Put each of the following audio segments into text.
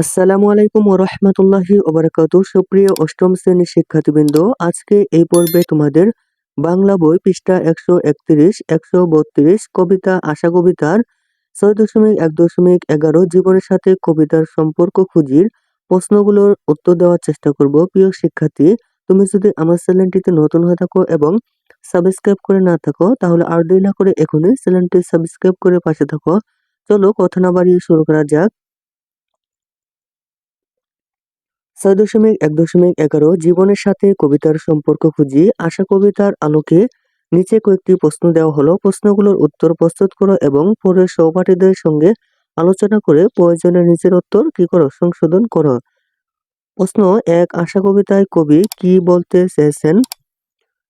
আসসালামু আলাইকুম ও রহমতুল্লাহি ওবরাকাতু সুপ্রিয় অষ্টম শ্রেণির শিক্ষার্থীবৃন্দ, আজকে এই পর্বে তোমাদের বাংলা বই পৃষ্ঠা একশো একত্রিশ, একশো বত্রিশ, কবিতা আশা কবিতার ছয় দশমিক এক দশমিক এগারো, জীবনের সাথে কবিতার সম্পর্ক খুঁজির প্রশ্নগুলোর উত্তর দেওয়ার চেষ্টা করব। প্রিয় শিক্ষার্থী, তুমি যদি আমার চ্যানেলটিতে নতুন হয়ে থাকো এবং সাবস্ক্রাইব করে না থাকো, তাহলে আর দেরি না করে এখনই চ্যানেলটি সাবস্ক্রাইব করে পাশে থাকো। চলো কথা না বাড়িয়ে শুরু করা যাক। ছয় দশমিক এক দশমিক এগারো জীবনের সাথে কবিতার সম্পর্ক খুঁজি আশা কবিতার আলোকে নিচে কয়েকটি প্রশ্ন দেওয়া হলো। প্রশ্নগুলোর উত্তর প্রস্তুত করো এবং পরে সহপাঠীদের সঙ্গে আলোচনা করে প্রয়োজনে নিজের উত্তর কি করো সংশোধন করো। প্রশ্ন এক, আশা কবিতায় কবি কি বলতে চেয়েছেন?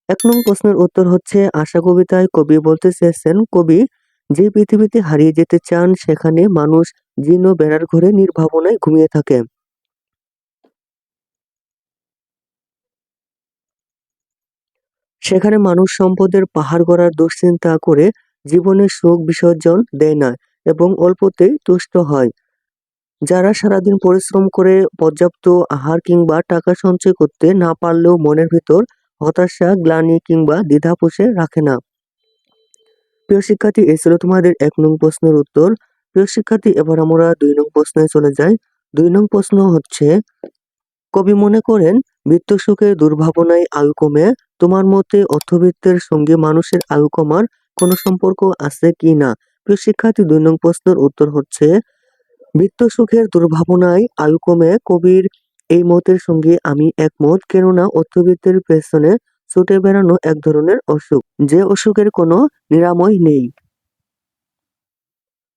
এক নং প্রশ্নের উত্তর হচ্ছে, আশা কবিতায় কবি বলতে চেয়েছেন, কবি, যে পৃথিবীতে হারিয়ে যেতে চান, সেখানে মানুষ জীর্ণ বেড়ার ঘরে নির্ভাবনায় ঘুমিয়ে থাকে। সেখানে মানুষ সম্পদের পাহাড় গড়ার দুশ্চিন্তা করে জীবনের সুখ বিসর্জন দেয় না এবং অল্পতেই তুষ্ট হয়। যারা সারাদিন পরিশ্রম করে পর্যাপ্ত আহার কিংবা টাকা সঞ্চয় করতে না পারলেও মনের ভিতর হতাশা, গ্লানি কিংবা দ্বিধা পুষে রাখে না। প্রিয় শিক্ষার্থী, এই ছিল তোমাদের এক নং প্রশ্নের উত্তর। প্রিয় শিক্ষার্থী, এবার আমরা দুই নং প্রশ্নে চলে যাই। দুই নং প্রশ্ন হচ্ছে, কবি মনে করেন মৃত্যু সুখের দুর্ভাবনায় আয়ু কমে তোমার মতে অর্থবিত্তের সঙ্গে মানুষের আয়ু কমার কোনো সম্পর্ক আছে কি না? প্রিয় শিক্ষার্থী, দুই নং প্রশ্নের উত্তর হচ্ছে, মৃত্যু সুখের দুর্ভাবনায় আয়ু কমে কবির এই মতের সঙ্গে আমি একমত, কেননা অর্থবিত্তের পেছনে ছুটে বেড়ানো এক ধরনের অসুখ, যে অসুখের কোনো নিরাময় নেই।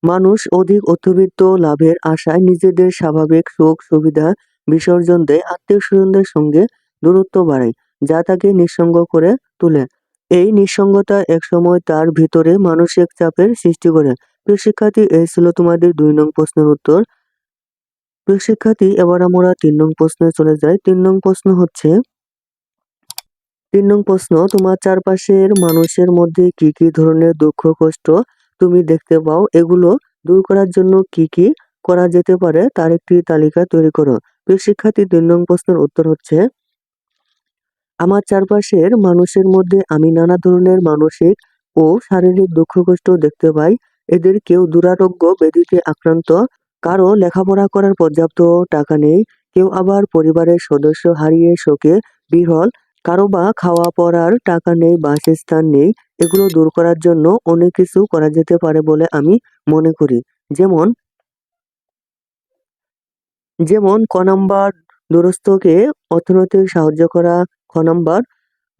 মানুষ অধিক অর্থবিত্ত লাভের আশায় নিজেদের স্বাভাবিক সুখ সুবিধা বিসর্জন দেয় আত্মীয় স্বজনদের সঙ্গে দূরত্ব বাড়ায়, যা তাকে নিঃসঙ্গ করে তোলে। এই নিঃসঙ্গতা একসময় তার ভিতরে মানসিক চাপের সৃষ্টি করে। প্রিয় শিক্ষার্থী, এই ছিল তোমাদের দুই নং প্রশ্নের উত্তর। প্রিয় শিক্ষার্থী, এবার আমরা তিন নং প্রশ্নে চলে যাই। তিন নং প্রশ্ন হচ্ছে, তিন নং প্রশ্ন, তোমার চারপাশের মানুষের মধ্যে কি কি ধরনের দুঃখ, কষ্ট তুমি দেখতে পাও? এগুলো দূর করার জন্য কি কি করা যেতে পারে? তার একটি তালিকা তৈরি করো। প্রিয় শিক্ষার্থী তিন নং প্রশ্নের উত্তর হচ্ছে, আমার চারপাশের মানুষের মধ্যে আমি নানা ধরনের মানসিক ও শারীরিক দুঃখ কষ্ট দেখতে পাই। এদের কেউ দুরারোগ্য ব্যাধিতে আক্রান্ত, কারও লেখাপড়া করার পর্যাপ্ত টাকা নেই, কেউ আবার পরিবারের সদস্য হারিয়ে শোকে বিহল কারও বা খাওয়া পড়ার টাকা নেই বাসস্থান নেই, এগুলো দূর করার জন্য অনেক কিছু করা যেতে পারে বলে আমি মনে করি। যেমন যেমন ক নাম্বার দুরস্থকে অর্থনৈতিক সাহায্য করা, খ নাম্বার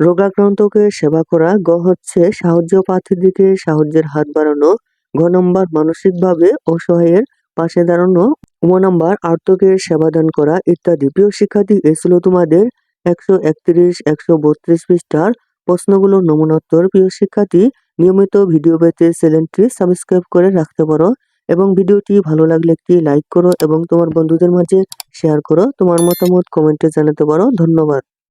রোগাক্রান্তকে সেবা করা, গ হচ্ছে সাহায্য প্রার্থীদিকে সাহায্যের হাত বাড়ানো, ঘ নম্বর মানসিকভাবে অসহায়ের পাশে দাঁড়ানো ম নাম্বার আর্তকে সেবাদান করা ইত্যাদি। প্রিয় শিক্ষার্থী, এই ছিল তোমাদের একশো একত্রিশ, একশো বত্রিশ পৃষ্ঠার প্রশ্নগুলো নমুনোত্তর। প্রিয় শিক্ষার্থী, নিয়মিত ভিডিও পেতে চ্যানেলটি সাবস্ক্রাইব করে রাখতে পারো। এবং ভিডিওটি ভালো লাগলে একটি লাইক করো এবং তোমার বন্ধুদের মাঝে শেয়ার করো। তোমার মতামত কমেন্টে জানাতে পারো। ধন্যবাদ।